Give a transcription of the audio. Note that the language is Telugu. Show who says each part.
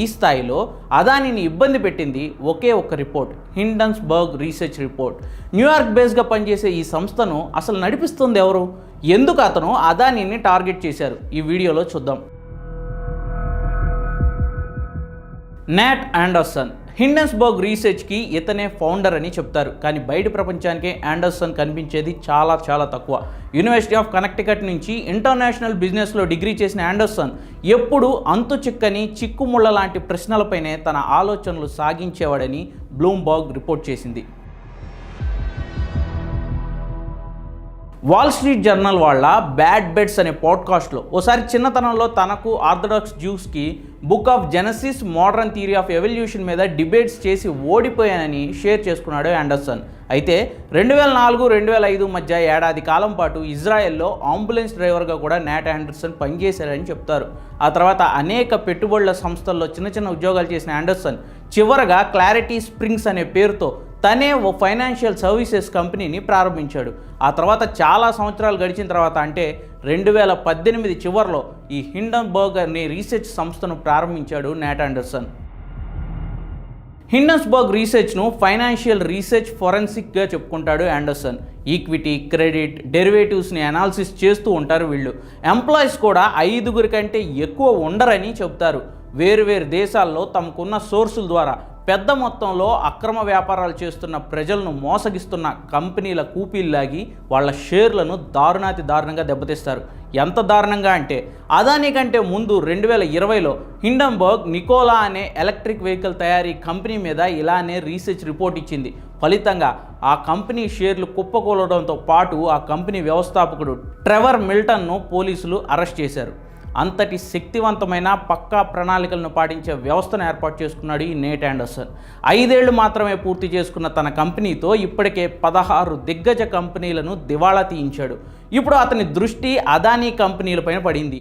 Speaker 1: ఈ స్థాయిలో అదానిని ఇబ్బంది పెట్టింది ఒకే ఒక report Hindenburg research report. New York బేస్గా పనిచేసే ఈ సంస్థను అసలు నడిపిస్తుంది ఎవరు? ఎందుకు అతను అదానిని టార్గెట్ చేశారు? ఈ వీడియోలో చూద్దాం. నాట్ ఆండర్సన్ హిండన్స్బర్గ్ రీసెర్చ్కి ఇతనే ఫౌండర్ అని చెప్తారు. కానీ బయట ప్రపంచానికే యాండర్సన్ కనిపించేది చాలా చాలా తక్కువ. యూనివర్సిటీ ఆఫ్ కనెక్టికట్ నుంచి ఇంటర్నేషనల్ బిజినెస్లో డిగ్రీ చేసిన యాండర్సన్ ఎప్పుడు అంతు చిక్కని చిక్కుముళ్ళ లాంటి ప్రశ్నలపైనే తన ఆలోచనలు సాగించేవాడని బ్లూంబర్గ్ రిపోర్ట్ చేసింది. వాల్ స్ట్రీట్ జర్నల్ వాళ్ళ బ్యాడ్ బెడ్స్ అనే పాడ్కాస్ట్లో ఓసారి చిన్నతనంలో తనకు orthodox జ్యూస్కి book of Genesis modern theory of evolution మీద డిబేట్స్ చేసి ఓడిపోయానని షేర్ చేసుకున్నాడు ఆండర్సన్ అయితే రెండు వేల నాలుగు రెండు వేల ఐదు మధ్య ఏడాది కాలం పాటు ఇజ్రాయెల్లో అంబులెన్స్ డ్రైవర్గా కూడా నాట్ ఆండర్సన్ పనిచేశారని చెప్తారు. ఆ తర్వాత అనేక పెట్టుబడుల సంస్థల్లో చిన్న చిన్న ఉద్యోగాలు చేసిన ఆండర్సన్ చివరగా క్లారిటీ స్ప్రింగ్స్ అనే పేరుతో తనే ఓ ఫైనాన్షియల్ సర్వీసెస్ కంపెనీని ప్రారంభించాడు. ఆ తర్వాత చాలా సంవత్సరాలు గడిచిన తర్వాత అంటే రెండు వేల పద్దెనిమిది చివరిలో ఈ హిండన్బర్గ్ అనే రీసెర్చ్ సంస్థను ప్రారంభించాడు నాట్ అండర్సన్ హిండన్స్బర్గ్ రీసెర్చ్ను ఫైనాన్షియల్ రీసెర్చ్ ఫొరెన్సిక్గా చెప్పుకుంటాడు యాండర్సన్ ఈక్విటీ క్రెడిట్ డెరివేటివ్స్ని అనాలిసిస్ చేస్తూ ఉంటారు వీళ్ళు. ఎంప్లాయీస్ కూడా ఐదుగురి కంటే ఎక్కువ ఉండరని చెప్తారు. వేరువేరు దేశాల్లో తమకున్న సోర్సుల ద్వారా పెద్ద మొత్తంలో అక్రమ వ్యాపారాలు చేస్తున్న ప్రజలను మోసగిస్తున్న కంపెనీల కూపీల్లాగి వాళ్ళ షేర్లను దారుణాతి దారుణంగా దెబ్బతీస్తారు. ఎంత దారుణంగా అంటే అదాని కంటే ముందు రెండు వేల ఇరవైలో హిండంబర్గ్ నికోలా అనే ఎలక్ట్రిక్ వెహికల్ తయారీ కంపెనీ మీద ఇలానే రీసెర్చ్ రిపోర్ట్ ఇచ్చింది. ఫలితంగా ఆ కంపెనీ షేర్లు కుప్పకూలడంతో పాటు ఆ కంపెనీ వ్యవస్థాపకుడు ట్రెవర్ మిల్టన్ను పోలీసులు అరెస్ట్ చేశారు. అంతటి శక్తివంతమైన పక్కా ప్రణాళికలను పాటించే వ్యవస్థను ఏర్పాటు చేసుకున్నాడు ఈ నేట్ ఆండర్సన్. ఐదేళ్ళు మాత్రమే పూర్తి చేసుకున్న తన కంపెనీతో ఇప్పటికే పదహారు దిగ్గజ కంపెనీలను దివాళా తీయించాడు. ఇప్పుడు అతని దృష్టి అదానీ కంపెనీలపైన పడింది.